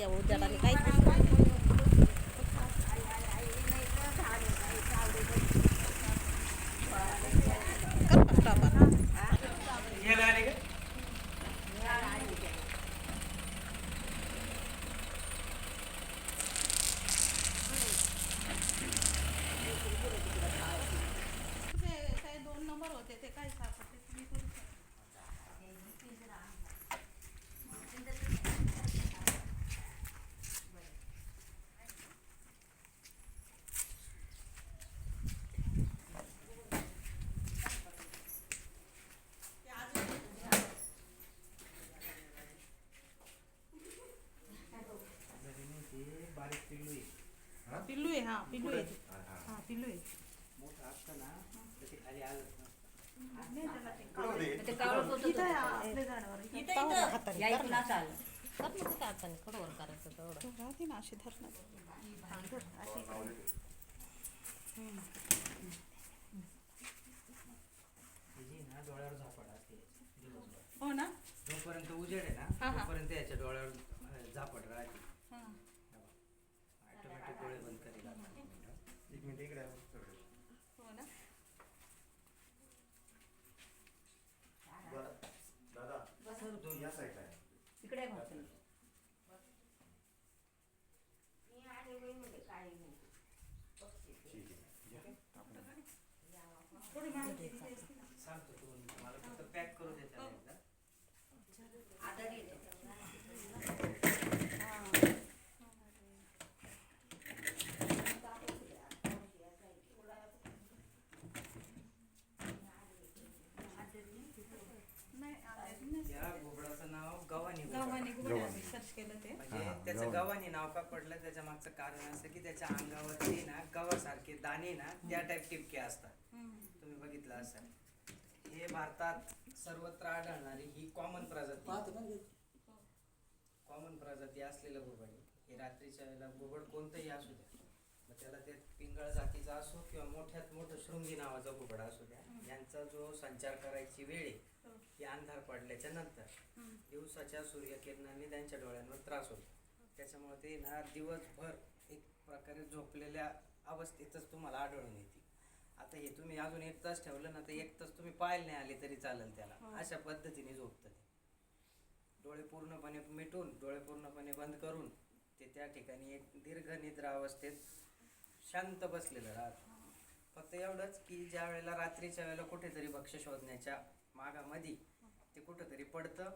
या उद्याने काहीच दिसत नाही. कर ना stop आता. घ्यायला आले का काही दोन नंबर होते ते काय सापडते तुम्ही करू शकता. घरी नाही ते बारीक पिल्लू आहे पिल्लू आहे हा पिल्लू हा पिल्लू आहे. ते आलं नाही त्याला ते कुठं होते? इथं आहे, आपल्या झाडावर इथं. पाहू ना हाताने या कर इथून ना. असं आलं. कर ना कुठं हाताने कडवर करायचं तेवढं. राहते ना अशी धरणं तिची ना डोळ्यावर झापड असते दिवसभर. हो ना? जोपर्यंत उजेड आहे ना हा. तोपर्यंत याच्या डोळ्यावर अं, झापड राहते. हा. ऑटोमॅटिक डोळे बंद करेल एक मिनिट इकडे आहे. सगळे. हो ना बरं. दादा या साईडला आहे. इकडे आहे भाकरी. ठीक आहे या. थोडी माहिती दिली असती ना. सांगतो तू मला फक्त पॅक करू दे त्याला एकदा आधार येतो. नाही आलं नाही. या घोबडाचं नाव गव्हाणी घोबड. गव्हाणी गव्हाणी. गुगल सर्च केलं ते. म्हणजे हा, त्याचं. गव्हाणी नाव का पडलं त्याच्या मागचं कारण असं की त्याच्या अंगावरती ना गव्हासारखे दाणे ना त्या टाईप टिपके असतात. तुम्ही बघितलं असाल. हे भारतात सर्वत्र आढळणारी ही कॉमन प्रजाती. कॉमन प्रजाती असलेलं घुबड. हे रात्रीच्या वेळेला घुबड कोणतंही असू द्या. मग त्याला ते पिंगळ जातीचा असो किंवा मोठ्यात मोठं शृंगी नावाचा घुबड असू द्या. यांचा जो संचार करायची वेळ आहे हो. ही अंधार पडल्याच्या नंतर. दिवसाच्या सूर्यकिरणांनी त्यांच्या डोळ्यांवर त्रास होतो त्याच्यामुळे ते ना दिवसभर एक प्रकारे झोपलेल्या अवस्थेतच तुम्हाला आढळून येते आता हे तुम्ही अजून एक तास ठेवलं ना तर एक तास तुम्ही पाहायला नाही आले तरी चालेल त्याला हो. अशा पद्धतीने झोपतं ते डोळे पूर्णपणे मिटून डोळे पूर्णपणे बंद करून ते त्या ठिकाणी एक दीर्घ निद्रा अवस्थेत शांत बसलेलं राहतं फक्त एवढंच की ज्या वेळेला रात्रीच्या वेळेला कुठेतरी भक्ष्य शोधण्याच्या मागामध्ये ते कुठंतरी पडतं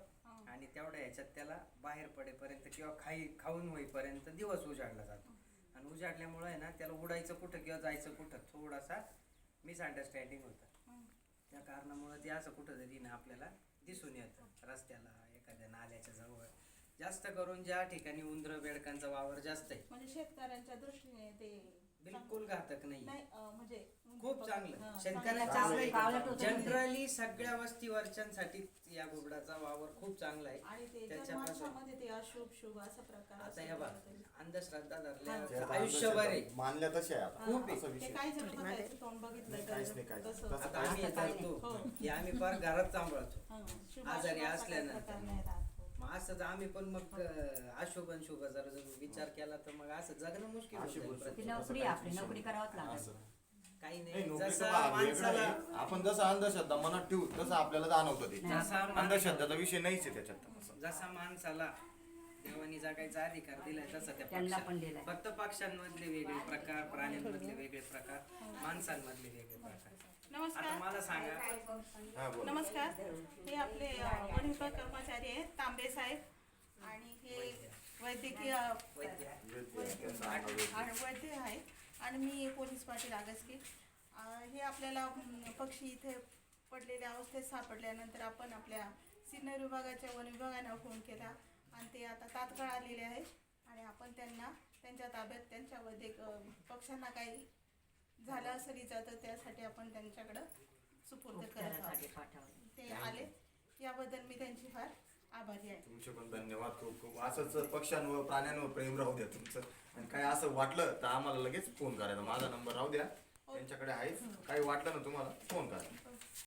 आणि तेवढ्या ह्याच्यात त्याला बाहेर पडेपर्यंत किंवा खाई खाऊन होईपर्यंत दिवस उजाडला जातो. आणि उजाडल्यामुळे आहे ना त्याला उडायचं कुठं किंवा जायचं कुठं थोडासा मिसअंडरस्टँडिंग होतं. त्या कारणामुळे ते असं कुठंतरी ना आपल्याला दिसून येतं. रस्त्याला एखाद्या नाल्याच्या जवळ. जास्त करून ज्या ठिकाणी उंदर बेडकांचा वावर जास्त आहे. म्हणजे शेतकऱ्यांच्या दृष्टीने ते बिलकुल घातक नाही. म्हणजे हा, चांगलं. चांगलं. शेतकऱ्याच्या जनरली सगळ्या वस्तीवरच्यांसाठी या घुबडाचा वावर खूप चांगला आहे. त्याच्यापासून माणसामध्ये ते अशुभ शुभ असा प्रकार आता हे बघ तरी. अंधश्रद्धा धरल्या आयुष्यभर आहे. मानल्या तशा आहे आता. खूप आहे. असा विषय. काहीच नाही, काहीच नाही. तसं आता आम्ही धरतो हो. की आम्ही फार घरात सांभाळतो. आजारी असल्यानंतर. मग असं आम्ही पण मग आणि शुभ जर विचार केला तर मग असं जगणं मुश्किल होतं ती नोकरी आहे आपली. नोकरी करावंच लागेल. असं. काही नाही. नाही जसं बा- वेगळं माणसाला आहे. आपण जसं अंधश्रद्धा मनात ठेवू तसं आपल्याला जाणवतं ते. जसा अंधश्रद्धाचा विषय नाहीच आहे त्याच्यात. जसा माणसाला देवानी जगायचा अधिकार दिलाय तसा त्या त्यांना पक्षात- पण दिलाय. फक्त पक्ष्यांमधले वेगळे प्रकार प्राण्यांमधले वेगळे प्रकार माणसांमधले वेगळे प्रकार. आता नमस्कार मला सांगा हा बोल. नमस्कार. हे आपले अं, कर्मचारी आहेत तांबे साहेब आणि हे वैद्यकीय वैद्य. आणि वैद्य आहे. आणि मी पोलीस पाटील आगसकी अं, हे आपल्याला पक्षी इथे पडलेल्या अवस्थेत सापडल्यानंतर आपण आपल्या सिन्नर विभागाच्या वन विभागानं फोन केला आणि ते आता तात्काळ आलेले आहेत आणि आपण त्यांना त्यांच्या ताब्यात त्यांच्या वैद्यक पक्ष्यांना काही झालं इजा तर त्यासाठी आपण त्यांच्याकडं सुपूर्द करत ते आले. याबद्दल मी त्यांची फार आभारी आहे. तुमचे पण धन्यवाद. खूप खूप असंच पक्ष्यांवर प्राण्यांवर प्रेम राहू द्या तुमचं. आणि काय असं वाटलं तर आम्हाला लगेच फोन करायचा माझा नंबर राहू द्या. त्यांच्याकडे आहेच. काही वाटलं ना तुम्हाला फोन करा.